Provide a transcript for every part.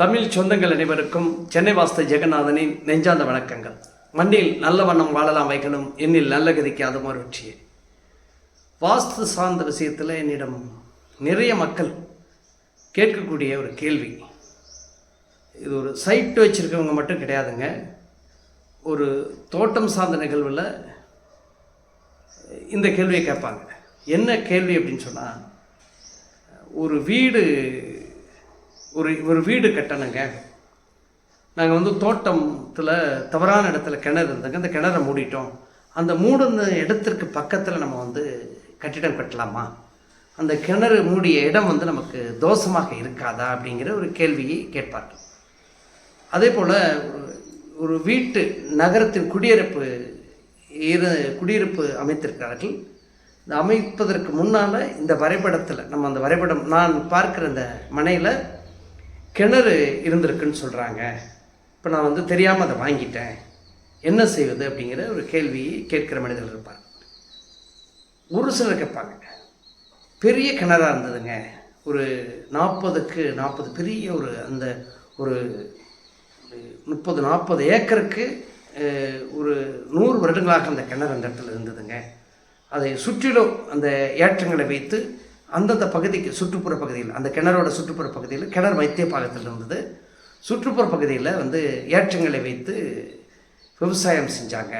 தமிழ் சொந்தங்கள் அனைவருக்கும் சென்னை வாஸ்து ஜெகநாதனின் நெஞ்சாந்த வணக்கங்கள். மண்ணில் நல்ல வண்ணம் வாழலாம் வைக்கணும் என்னில் நல்ல கதிக்கு அது வெற்றியே. வாஸ்து சார்ந்த விஷயத்தில் என்னிடம் நிறைய மக்கள் கேட்கக்கூடிய ஒரு கேள்வி. இது ஒரு சைட் வச்சுருக்கவங்க மட்டும் கிடையாதுங்க. ஒரு தோட்டம் சார்ந்த நிகழ்வில் இந்த கேள்வியை கேட்பாங்க. என்ன கேள்வி அப்படின்னு சொன்னால் ஒரு வீடு ஒரு ஒரு வீடு கட்டணுங்க. நாங்கள் வந்து தோட்டத்தில் தவறான இடத்துல கிணறு இருந்தங்க அந்த கிணற மூடிட்டோம். அந்த மூடின இடத்திற்கு பக்கத்தில் நம்ம வந்து கட்டிடம் கட்டலாமா? அந்த கிணறு மூடிய இடம் வந்து நமக்கு தோஷமாக இருக்காதா அப்படிங்கிற ஒரு கேள்வியை கேட்பார்கள். அதே போல் ஒரு- ஒரு வீட்டு நகரத்தின் குடியிருப்பு இரு குடியிருப்பு அமைத்திருக்கிறார்கள். இந்த அமைப்பதற்கு முன்னால் இந்த வரைபடத்தில் நம்ம அந்த வரைபடம் நான் பார்க்குற இந்த மனையில் கிணறு இருந்திருக்குன்னு சொல்கிறாங்க இப்போ நான் வந்து தெரியாமல் அதை வாங்கிட்டேன். என்ன செய்வது அப்படிங்கிற ஒரு கேள்வி கேட்கிற மனிதர்கள் இருப்பாங்க ஒரு சிலர் கேட்பாங்க. பெரிய கிணறாக இருந்ததுங்க. ஒரு நாற்பதுக்கு நாற்பது பெரிய ஒரு அந்த ஒரு முப்பது நாற்பது ஏக்கருக்கு ஒரு நூறு வருடங்களாக அந்த கிணறு அந்த இடத்துல இருந்ததுங்க. அதை சுற்றிலும் அந்த ஏற்றங்களை வைத்து அந்தந்த பகுதிக்கு சுற்றுப்புற பகுதியில் அந்த கிணறோட சுற்றுப்புற பகுதியில் கிணறு வைத்திய பாகத்தில் இருந்தது சுற்றுப்புற பகுதியில் வந்து ஏற்றங்களை வைத்து விவசாயம் செஞ்சாங்க.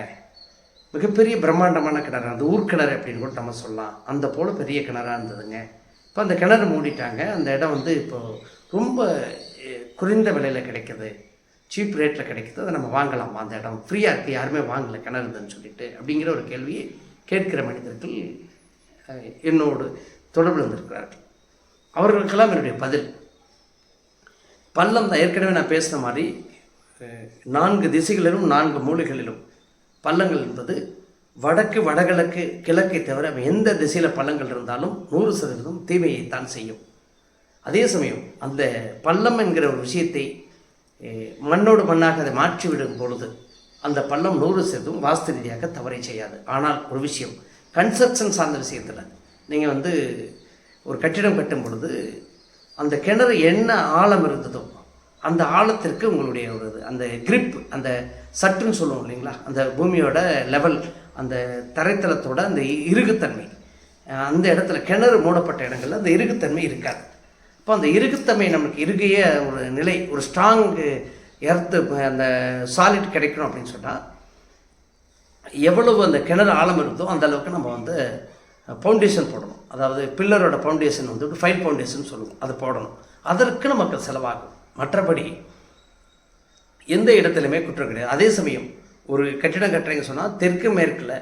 மிகப்பெரிய பிரம்மாண்டமான கிணறு அந்த ஊர்க்கிணறு அப்படின்னு கூட நம்ம சொல்லலாம். அந்த போல் பெரிய கிணறாக இருந்ததுங்க. இப்போ அந்த கிணறு மூடிட்டாங்க. அந்த இடம் வந்து இப்போது ரொம்ப குறைந்த விலையில் கிடைக்குது. சீப் ரேட்டில் கிடைக்குது. அதை நம்ம வாங்கலாமா. அந்த இடம் ஃப்ரீயாக இருக்குது யாருமே வாங்கலை கிணறுதுன்னு சொல்லிட்டு அப்படிங்கிற ஒரு கேள்வியை கேட்கிற மனிதர்கள் என்னோடு தொடர்பு வந்திருக்கிறார்கள். அவர்களுக்கெல்லாம் என்னுடைய பதில். பள்ளம் தான் ஏற்கனவே நான் பேசின மாதிரி நான்கு திசைகளிலும் நான்கு மூலைகளிலும் பள்ளங்கள் என்பது வடக்கு வடகிழக்கு கிழக்கை தவிர எந்த திசையில் பள்ளங்கள் இருந்தாலும் நூறு சதவீதம் தீமையைத்தான் செய்யும். அதே சமயம் அந்த பள்ளம் என்கிற ஒரு விஷயத்தை மண்ணோடு மண்ணாக அதை மாற்றிவிடும் பொழுது அந்த பள்ளம் நூறு சதவீதம் வாஸ்து ரீதியாக தவறை செய்யாது. ஆனால் ஒரு விஷயம் கன்ஸ்ட்ரக்ஷன் சார்ந்த விஷயத்தில் நீங்கள் வந்து ஒரு கட்டிடம் கட்டும் பொழுது அந்த கிணறு என்ன ஆழம் இருந்ததோ அந்த ஆழத்திற்கு உங்களுடைய ஒரு இது, அந்த கிரிப் அந்த சட்டுன்னு சொல்லுவோம் இல்லைங்களா? அந்த பூமியோட லெவல் அந்த தரைத்தளத்தோட அந்த இ- இறுகுத்தன்மை. அந்த இடத்துல கிணறு மூடப்பட்ட இடங்களில் அந்த இறுகுத்தன்மை இருக்காது. இப்போ அந்த இறுகுத்தன்மை நமக்கு இறுகிய ஒரு நிலை ஒரு ஸ்ட்ராங் எர்த்து அந்த சாலிட் கிடைக்கணும் அப்படின்னு சொன்னால் எவ்வளவு அந்த கிணறு ஆழம் இருந்தோ அந்த அளவுக்கு நம்ம வந்து ஃபவுண்டேஷன் போடணும். அதாவது பில்லரோட ஃபவுண்டேஷன் வந்து ஃபைல் ஃபவுண்டேஷன் சொல்லுவோம். அதை போடணும். அதற்கு நமக்கு செலவாகும். மற்றபடி எந்த இடத்துலையுமே குற்றம் கிடையாது. அதே சமயம் ஒரு கட்டிடம் கட்டுறீங்க சொன்னால் தெற்கு மேற்கில்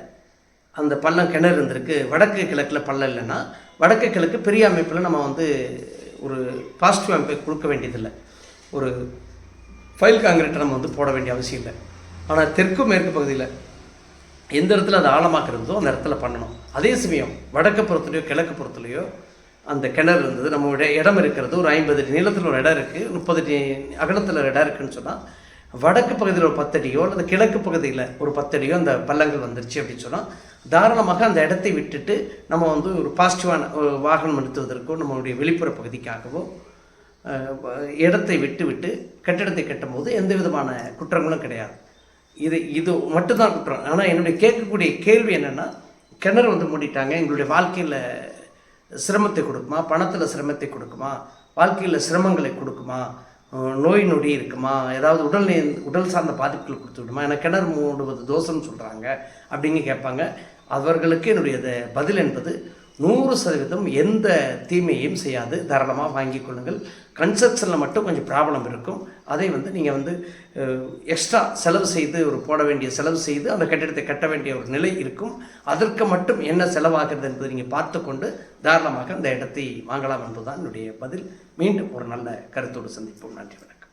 அந்த பள்ளம் கிணறு இருந்திருக்கு. வடக்கு கிழக்கில் பள்ளம் இல்லைன்னா வடக்கு கிழக்கு பெரிய அமைப்பில் நம்ம வந்து ஒரு பாசிட்டிவ் அமைப்பை கொடுக்க வேண்டியதில்லை. ஒரு ஃபைல் காங்கிரீட்டை நம்ம வந்து போட வேண்டிய அவசியம் இல்லை. ஆனால் தெற்கு மேற்கு பகுதியில் எந்த இடத்துல அது ஆழமாக்கிறதோ அந்த இடத்துல பண்ணணும். அதே சமயம் வடக்கு புறத்துலையோ கிழக்கு புறத்துலையோ அந்த கிணறு இருந்தது. நம்மளுடைய இடம் இருக்கிறது. ஒரு ஐம்பது அடி நீளத்தில் ஒரு இடம் இருக்குது முப்பது அடி அகலத்தில் ஒரு இடம் இருக்குன்னு சொன்னால் வடக்கு பகுதியில் ஒரு பத்தடியோ அல்லது கிழக்கு பகுதியில் ஒரு பத்தடியோ அந்த பள்ளங்கள் வந்துருச்சு அப்படின்னு சொன்னால் தாராளமாக அந்த இடத்தை விட்டுட்டு நம்ம வந்து ஒரு பாசிட்டிவான ஒரு வாகனம் நிறுத்துவதற்கோ நம்மளுடைய வெளிப்புற பகுதிக்காகவோ இடத்தை விட்டு விட்டு கட்டிடத்தை கட்டும்போது எந்த விதமான குற்றங்களும் கிடையாது. இது இது மட்டும்தான் குற்றம். ஆனால் என்னுடைய கேட்கக்கூடிய கேள்வி என்னென்னா கிணறு வந்து மூடிட்டாங்க எங்களுடைய வாழ்க்கையில் சிரமத்தை கொடுக்குமா? பணத்தில் சிரமத்தை கொடுக்குமா? வாழ்க்கையில் சிரமங்களை கொடுக்குமா? நோய் நொடி இருக்குமா? ஏதாவது உடல் உடல் சார்ந்த பாதிப்புகள் கொடுத்து விடுமா? ஏன்னா கிணறு மூடுவது தோஷம்னு சொல்கிறாங்க அப்படின்னு கேட்பாங்க. அவர்களுக்கு என்னுடைய பதில் என்பது நூறு சதவீதம் எந்த தீமையும் செய்யாது. தாராளமாக வாங்கி கொள்ளுங்கள். கன்ஸ்ட்ரக்ஷனில் மட்டும் கொஞ்சம் ப்ராப்ளம் இருக்கும். அதை வந்து நீங்கள் வந்து எக்ஸ்ட்ரா செலவு செய்து ஒரு போட வேண்டிய செலவு செய்து அந்த கட்டிடத்தை கட்ட வேண்டிய ஒரு நிலை இருக்கும். அதற்கு மட்டும் என்ன செலவாகிறது என்பதை நீங்கள் பார்த்து கொண்டு தாராளமாக அந்த இடத்தை வாங்கலாம் என்பதுதான் என்னுடைய பதில். மீண்டும் ஒரு நல்ல கருத்தோடு சந்திப்போம். நன்றி வணக்கம்.